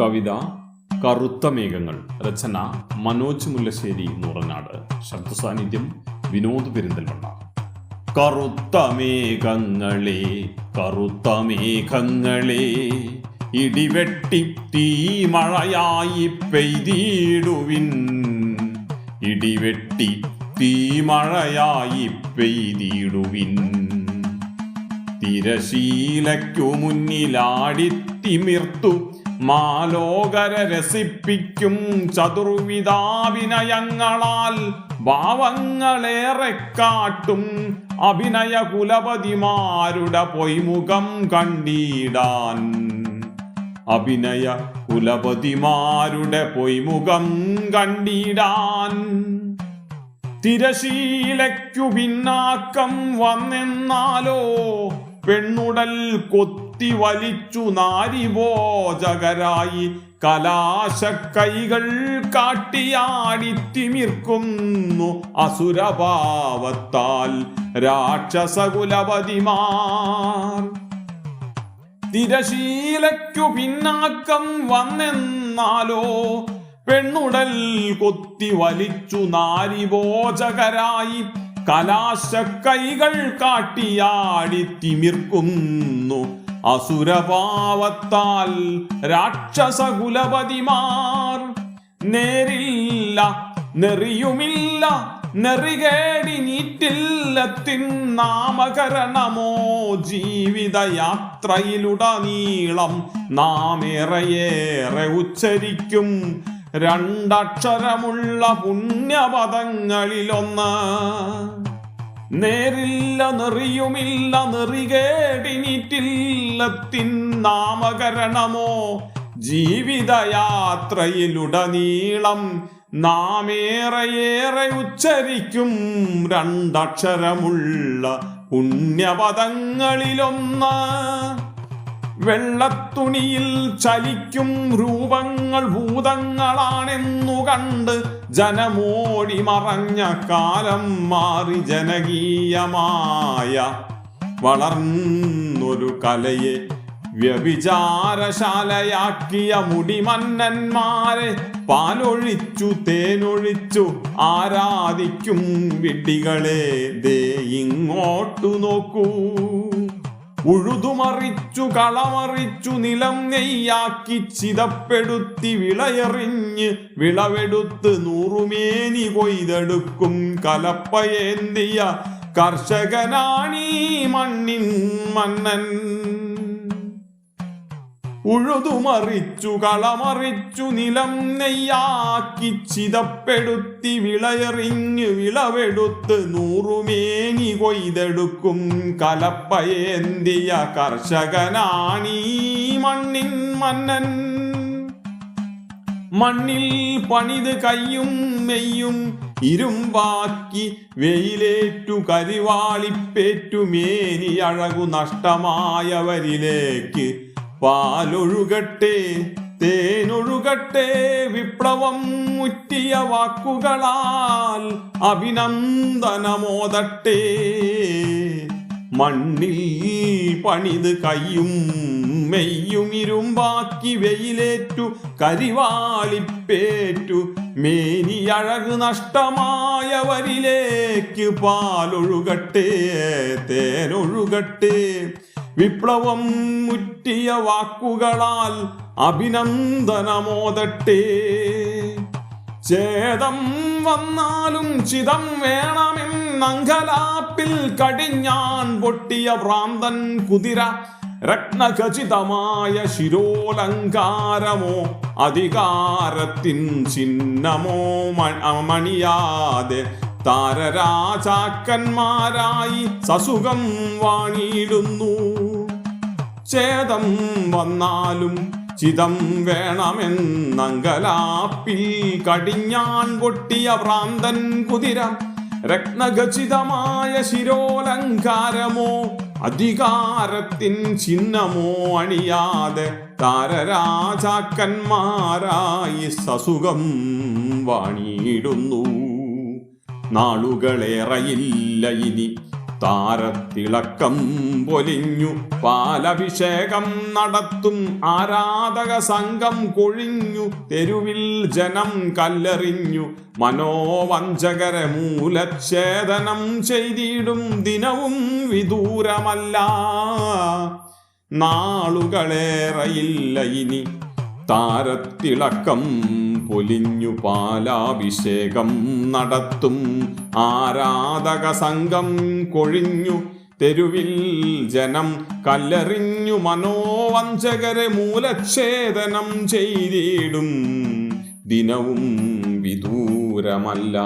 കവിത കറുത്ത മേഘങ്ങൾ രചന മനോജ് മുല്ലശ്ശേരി നൂറനാട്. ശബ്ദസാന്നിധ്യം വിനോദ് പെരിന്തൽമണ്ണ. കറുത്ത മേഘങ്ങളെ കറുത്ത മേഘങ്ങളെ ഇടിവെട്ടി തീ മഴയായി പെയ്തിടുവിൻ. ഇടിവെട്ടി തീ മഴയായി പെയ്തിടുവിൻ. തിരശീലയ്ക്കു മുന്നിലാടിത്തിമിർത്തു മാലോകര രസിപ്പിക്കും ചതുർവിധാഭിനയങ്ങളാൽ ഭാവങ്ങളേറെ കാട്ടും അഭിനയ കുലപതിമാരുടെ പൊയ്മുഖം കണ്ടിടാൻ. അഭിനയ കുലപതിമാരുടെ പൊയ്മുഖം കണ്ടിടാൻ. തിരശീലയ്ക്കു പിന്നാക്കം വന്നെന്നാലോ പെണ്ണുടൽ കൊത്തി വലിച്ചു നാരിഭോജകരായി കലാശക്കൈകൾ കാട്ടിയാടിത്തിമിർക്കുന്നു അസുരഭാവത്താൽ. രാക്ഷസകുലപതിമാർ. തിരശീലയ്ക്കു പിന്നാക്കം വന്നെന്നാലോ. പെണ്ണുടൽ കൊത്തി വലിച്ചു നാരിഭോജകരായി കലാശക്കൈകൾ കാട്ടിയാടി തിമിർക്കുന്നു. അസുരഭാവത്താൽ രാക്ഷസകുലപതിമാർ. നേരില്ല നെറിയുമില്ല നെറികേടി നീറ്റില്ല തിന്നാമകരണമോ. ജീവിതയാത്രയിലുടനീളം നാം ഏറെയേറെ ഉച്ചരിക്കും. രണ്ടക്ഷരമുള്ള പുണ്യപദങ്ങളിലൊന്ന്. നേരില്ല നെറിയുമില്ല നെറികേടിനിറ്റില്ലത്തിൻ നാമകരണമോ? ജീവിതയാത്രയിലുടനീളം നാം ഏറെയേറെ ഉച്ചരിക്കും രണ്ടക്ഷരമുള്ള പുണ്യപദങ്ങളിലൊന്ന്. വെള്ളത്തുണിയിൽ ചലിക്കും രൂപങ്ങൾ ഭൂതങ്ങളാണെന്നു കണ്ട് ജനമോടി മറഞ്ഞ കാലം മാറി ജനകീയമായ വളർന്നൊരു കലയെ വ്യഭിചാരശാലയാക്കിയ മുടിമന്നന്മാരെ പാലൊഴിച്ചു തേനൊഴിച്ചു ആരാധിക്കും വിഡ്ഢികളെ ദേ ഇങ്ങോട്ടു നോക്കൂ. ഉഴുതുമറിച്ചു കളമറിച്ചു നിലം നെയ്യാക്കി ചിതപ്പെടുത്തി വിളയെറിഞ്ഞ് വിളവെടുത്ത് നൂറുമേനി കൊയ്തെടുക്കും കലപ്പയേന്തിയ കർഷകനാണീ മണ്ണിൻ മന്നൻ. ഉഴുതുമറിച്ചു കളമറിച്ചു നിലം നെയ്യാക്കി ചിതപ്പെടുത്തി വിളയെറിഞ്ഞ് വിളവെടുത്ത് നൂറുമേനി കൊയ്തെടുക്കും കലപ്പയേന്തിയ കർഷകനാണീ മണ്ണിൻ മന്നൻ. മണ്ണിൽ പണിത് കയ്യും മെയ്യും ഇരുമ്പാക്കി വെയിലേറ്റു കരിവാളിപ്പേറ്റു മേനി അഴകു നഷ്ടമായവരിലേക്ക് പാലൊഴുകട്ടെ തേനൊഴുകട്ടെ വിപ്ലവം മുറ്റിയ വാക്കുകളാൽ അഭിനന്ദനമോദട്ടെ മണ്ണിൽ പണിത് കയ്യും മെയ്യും ഇരുമ്പാക്കി വെയിലേറ്റു കരിവാളിപ്പേറ്റു മേനി അഴക് നഷ്ടമായവരിലേക്ക് പാലൊഴുകട്ടെ തേനൊഴുകട്ടെ. വിപ്ലവം മുറ്റിയ വാക്കുകളാൽ അഭിനന്ദനമോദട്ടെ ചേതം വന്നാലും ചിതം വേണമെന്നങ്കലാപ്പിൽ കടിഞ്ഞാൻ പൊട്ടിയ ഭ്രാന്തൻ കുതിര രത്നഖചിതമായ ശിരോലങ്കാരമോ അധികാരത്തിൻ ചിഹ്നമോ മണിയാതെ താരരാജാക്കന്മാരായി സസുഖം വാണിയിടുന്നു ചേതം വന്നാലും ചിതം വേണമെന്നങ്കലാപ്പിൽ കടിഞ്ഞാൻ പൊട്ടിയ ഭ്രാന്തൻ കുതിര രത്നഖചിതമായ ശിരോലങ്കാരമോ അധികാരത്തിൻ ചിഹ്നമോ അണിയാതെ താരരാജാക്കന്മാരായി സസുഖം വാണിയിടുന്നു നാളുകളേറെയില്ല ഇനി. താരത്തിളക്കം പൊലിഞ്ഞു. പാലഭിഷേകം നടത്തും ആരാധക സംഘം കൊഴിഞ്ഞു. തെരുവിൽ ജനം കല്ലെറിഞ്ഞു. മനോവഞ്ചകരെ മൂലച്ഛേദനം ചെയ്തിടും ദിനവും വിദൂരമല്ല. നാളുകളേറയില്ല ഇനി. താരത്തിളക്കം പൊലിഞ്ഞു പാലാഭിഷേകം നടത്തും. ആരാധക സംഘം കൊഴിഞ്ഞു തെരുവിൽ ജനം കല്ലെറിഞ്ഞു മനോവഞ്ചകരെ മൂലച്ഛേദനം ചെയ്തിടും. ദിനവും വിദൂരമല്ല.